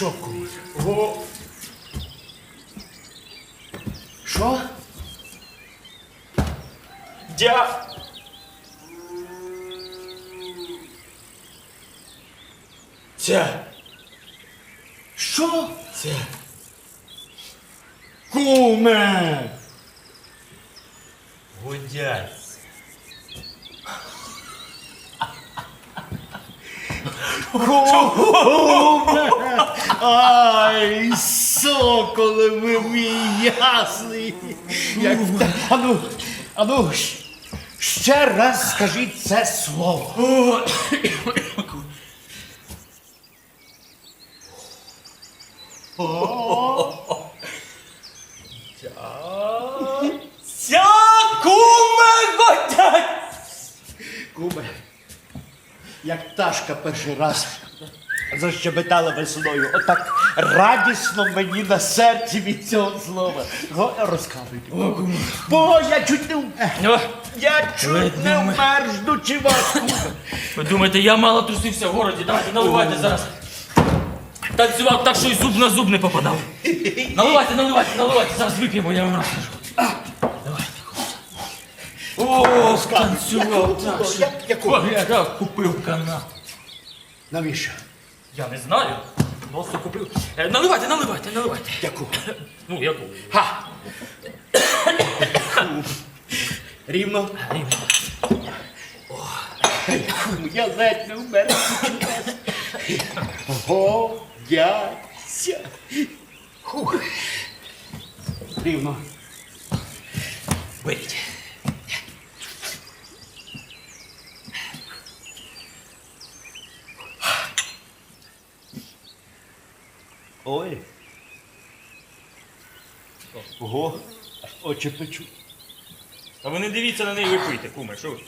куме? О, Що? дя. Ця. Що? Ця. Куме! Годяться. Ай, соколе ви мій ясний! Як. Ану, ану, ще раз скажіть це слово. Ця куме годять. Куме, як пташка перший раз защебетала весною, отак радісно мені на серці від цього слова. Го, розказуйте. Бо я чуть не. О, Я чуть не вмер. ждучи вас. Ви думаєте, я мало трусився в городі? Давайте наливайте зараз. Танцював так, що й зуб на зуб не попадав. Наливайте, наливайте, наливайте, зараз вип'ємо, я вам розкажу. О, танцював так. що-? Поглядав, купив канал. Навіщо? Я не знаю. Просто купив. Е, Наливайте, наливайте, наливайте. Яку? Ну, яку? Ха! Рівно. Рівно. Я ледь не вмер. Годяться. Хух. Рівно. Беріть. Ой. Ого, аж очі печу. А ви не дивіться на неї, ви пийте, куме, що ви?